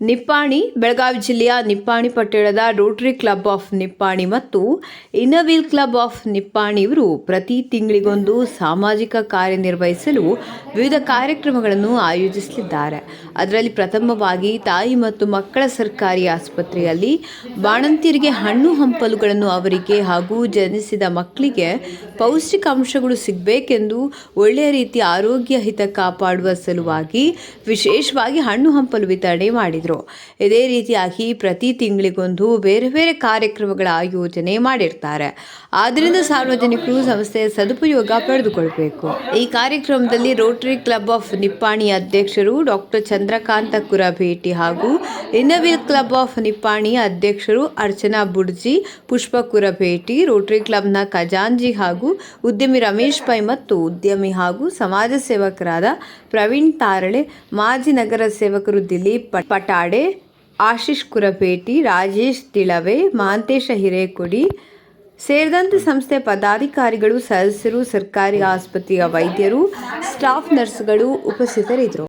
ನಿಪ್ಪಾಣಿ, ಬೆಳಗಾವಿ ಜಿಲ್ಲೆಯ ನಿಪ್ಪಾಣಿ ಪಟ್ಟಣದ Rotary club of Nippani ಮತ್ತು ಇನ್ನವಿಲ್ ಕ್ಲಬ್ ಆಫ್ ನಿಪ್ಪಾಣಿ ಇವರು ಪ್ರತಿ ತಿಂಗಳಿಗೊಂದು ಸಾಮಾಜಿಕ ಕಾರ್ಯನಿರ್ವಹಿಸಲು ವಿವಿಧ ಕಾರ್ಯಕ್ರಮಗಳನ್ನು ಆಯೋಜಿಸಲಿದ್ದಾರೆ. ಅದರಲ್ಲಿ ಪ್ರಥಮವಾಗಿ ತಾಯಿ ಮತ್ತು ಮಕ್ಕಳ ಸರ್ಕಾರಿ ಆಸ್ಪತ್ರೆಯಲ್ಲಿ ಬಾಣಂತಿಯರಿಗೆ ಹಣ್ಣು ಹಂಪಲುಗಳನ್ನು ಅವರಿಗೆ ಹಾಗೂ ಜನಿಸಿದ ಮಕ್ಕಳಿಗೆ ಪೌಷ್ಟಿಕಾಂಶಗಳು ಸಿಗಬೇಕೆಂದು ಒಳ್ಳೆಯ ರೀತಿಯ ಆರೋಗ್ಯ ಹಿತ ಕಾಪಾಡುವ ಸಲುವಾಗಿ ವಿಶೇಷವಾಗಿ ಹಣ್ಣು ಹಂಪಲು ವಿತರಣೆ ಮಾಡಿದರು. ಇದೇ ರೀತಿಯಾಗಿ ಪ್ರತಿ ತಿಂಗಳಿಗೊಂದು ಬೇರೆ ಬೇರೆ ಕಾರ್ಯಕ್ರಮಗಳ ಆಯೋಜನೆ ಮಾಡಿರ್ತಾರೆ. ಆದ್ದರಿಂದ ಸಾರ್ವಜನಿಕರು ಸಂಸ್ಥೆಯ ಸದುಪಯೋಗ ಪಡೆದುಕೊಳ್ಬೇಕು. ಈ ಕಾರ್ಯಕ್ರಮದಲ್ಲಿ ರೋಟರಿ ಕ್ಲಬ್ ಆಫ್ ನಿಪ್ಪಾಣಿ ಅಧ್ಯಕ್ಷರು ಡಾಕ್ಟರ್ ಚಂದ್ರಕಾಂತ ಕುರಭೇಟಿ ಹಾಗೂ ಇನ್ನವಿಲ್ ಕ್ಲಬ್ ಆಫ್ ನಿಪ್ಪಾಣಿ ಅಧ್ಯಕ್ಷರು ಅರ್ಚನಾ ಬುಡ್ಜಿ, ಪುಷ್ಪ ಕುರಭೇಟಿ ರೋಟರಿ ಕ್ಲಬ್ನ ಖಜಾಂಜಿ ಹಾಗೂ ಉದ್ಯಮಿ ರಮೇಶ್ ಪೈ ಮತ್ತು ಉದ್ಯಮಿ ಹಾಗೂ ಸಮಾಜ ಸೇವಕರಾದ ಪ್ರವೀಣ್ ತಾರಳೆ, ಮಾಜಿ ನಗರ ಸೇವಕರು ದಿಲೀಪ್ ಪ- ಪಟಾಡೆ ಆಶೀಶ್ ಕುರಪೇಟಿ, ರಾಜೇಶ್ ತಿಳವೆ, ಮಾಂತೇಶ ಹಿರೇಕುಡಿ ಸೇರಿದಂತೆ ಸಂಸ್ಥೆ ಪದಾಧಿಕಾರಿಗಳು, ಸದಸ್ಯರು, ಸರ್ಕಾರಿ ಆಸ್ಪತ್ರೆಯ ವೈದ್ಯರು, ಸ್ಟಾಫ್ ನರ್ಸ್ಗಳು ಉಪಸ್ಥಿತರಿದ್ದರು.